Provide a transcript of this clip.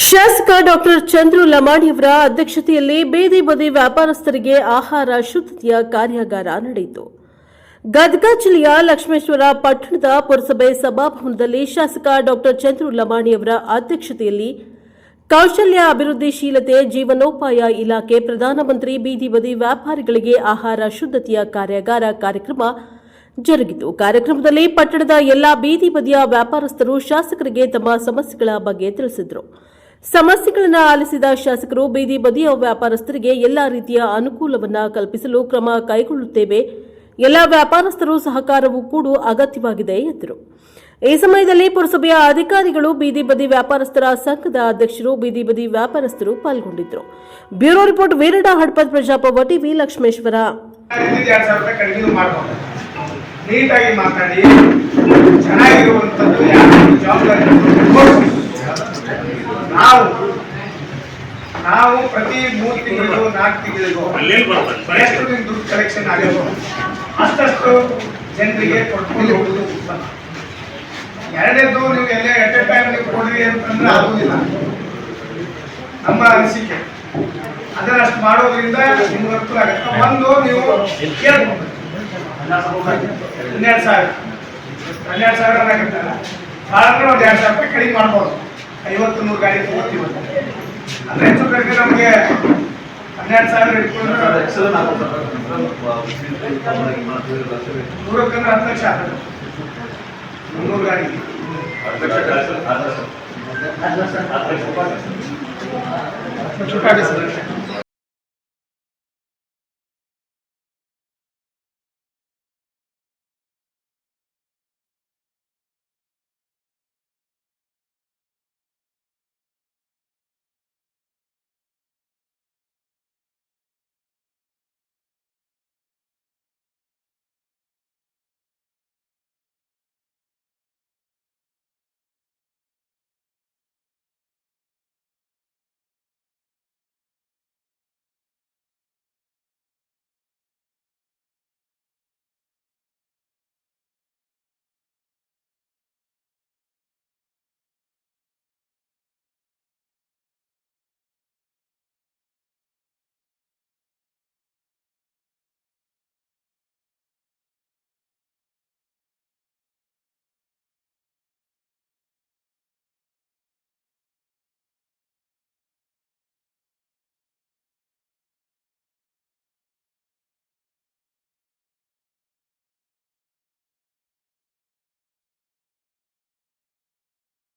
ಶಾಸಕ ಡಾಕ್ಟರ್ ಚಂದ್ರು ಲಮಾಣಿಯವರ ಅಧ್ಯಕ್ಷತೆಯಲ್ಲಿ ಬೇದಿ ಬದಿ ವ್ಯಾಪಾರಸ್ಥರಿಗೆ ಆಹಾರ, ಶುದ್ಧತೆಯ ಕಾರ್ಯಾಗಾರ ನಡೆಯಿತು. ಗದಗ ಜಿಲ್ಲೆಯ ಲಕ್ಷ್ಮೇಶ್ವರ ಪಟ್ಟಣದ ಪುರಸಭೆ ಸಭಾಭವನದಲ್ಲಿ ಶಾಸಕ ಡಾಕ್ಟರ್ ಚಂದ್ರು ಲಮಾಣಿಯವರ ಅಧ್ಯಕ್ಷತೆಯಲ್ಲಿ ಕೌಶಲ್ಯ ಅಭಿವೃದ್ಧಿಶೀಲತೆ ಜೀವನೋಪಾಯ ಇಲಾಖೆ ಪ್ರಧಾನಮಂತ್ರಿ ಬೀದಿ ಬದಿ ವ್ಯಾಪಾರಿಗಳಿಗೆ ಆಹಾರ, ಶುದ್ಧತೆಯ ಕಾರ್ಯಾಗಾರ ಕಾರ್ಯಕ್ರಮ ಜರುಗಿತು. ಕಾರ್ಯಕ್ರಮದಲ್ಲಿ ಪಟ್ಟಣದ ಎಲ್ಲಾ ಬೀದಿ ಬದಿಯ ವ್ಯಾಪಾರಸ್ಥರು ಶಾಸಕರಿಗೆ ತಮ್ಮ ಸಮಸ್ಯೆಗಳ ಬಗ್ಗೆ ತಿಳಿಸಿದರು. ಸಮಸ್ಯೆಗಳನ್ನು ಆಲಿಸಿದ ಶಾಸಕರು ಬೀದಿ ಬದಿಯ ವ್ಯಾಪಾರಸ್ಥರಿಗೆ ಎಲ್ಲಾ ರೀತಿಯ ಅನುಕೂಲವನ್ನು ಕಲ್ಪಿಸಲು ಕ್ರಮ ಕೈಗೊಳ್ಳುತ್ತೇವೆ ಎಲ್ಲ ವ್ಯಾಪಾರಸ್ಥರು ಸಹಕಾರವೂ ಕೂಡ ಅಗತ್ಯವಾಗಿದೆ ಎಂದರು ಈ ಸಮಯದಲ್ಲಿ ಪುರಸಭೆಯ ಅಧಿಕಾರಿಗಳು ಬೀದಿ ಬದಿ ವ್ಯಾಪಾರಸ್ಥರ ಸಂಘದ ಅಧ್ಯಕ್ಷರು ಬೀದಿ ಬದಿ ವ್ಯಾಪಾರಸ್ಥರು ಪಾಲ್ಗೊಂಡಿದ್ದರು ಬ್ಯೂರೋ ರಿಪೋರ್ಟ್ ವೀರಡ ಹಡ್ಪದ್ ಪ್ರಜಾಪವ ಟಿವಿ ಲಕ್ಷ್ಮೇಶ್ವರ ನಾವು ಪ್ರತಿ ಮೂರು ತಿಂಗಳಿಗೂ ನಾಲ್ಕು ತಿಂಗಳಿಗೂ? ಎಷ್ಟು ನಿಮ್ ದುಡ್ಡು ಕಲೆಕ್ಷನ್ ಆಗಿರೋ ಅಷ್ಟಷ್ಟು ಜನರಿಗೆ ಕೊಟ್ಕೊಂಡು ಹೋಗುದು ಉತ್ತಮ. ಎರಡನೇದು ನೀವು ಎಲ್ಲ ಎಟ್ ಎ ಟೈಮ್ ನೀವು ಕೊಡ್ರಿ ಅಂತಂದ್ರೆ ಆಗುದಿಲ್ಲ ನಮ್ಮ ಅನಿಸಿಕೆ. ಅದನ್ನಷ್ಟು ಮಾಡೋದ್ರಿಂದ ನಿಮ್ಗೆ ಅನುಕೂಲ ಆಗುತ್ತೆ. ಒಂದು ನೀವು ಕೇಳ್ಬೋದು ಹನ್ನೆರಡು ಸಾವಿರ. ಹನ್ನೆರಡು ಸಾವಿರ ಭಾಳ ಅಂದ್ರೆ ಒಂದು ಎರಡು ಸಾವಿರ ರೂಪಾಯಿ ಕಡಿಮೆ ಮಾಡ್ಬೋದು. ಐವತ್ತು ನೂರು ಗಾಡಿ ತಗೋತೀವಿ ಅಂದ್ರೆ ಹೆಚ್ಚು ಕಡಿಮೆ ನಮಗೆ ಹನ್ನೆರಡು ಸಾವಿರ ಇಟ್ಕೊಂಡ್ರೆ ನೂರಕ್ಕಂದ್ರೆ ಹತ್ತು ಲಕ್ಷ ಆಗ್ತದೆ ಮುನ್ನೂರು ಗಾಡಿ ಚುಟ್ಟಾಡಿ ಸರ್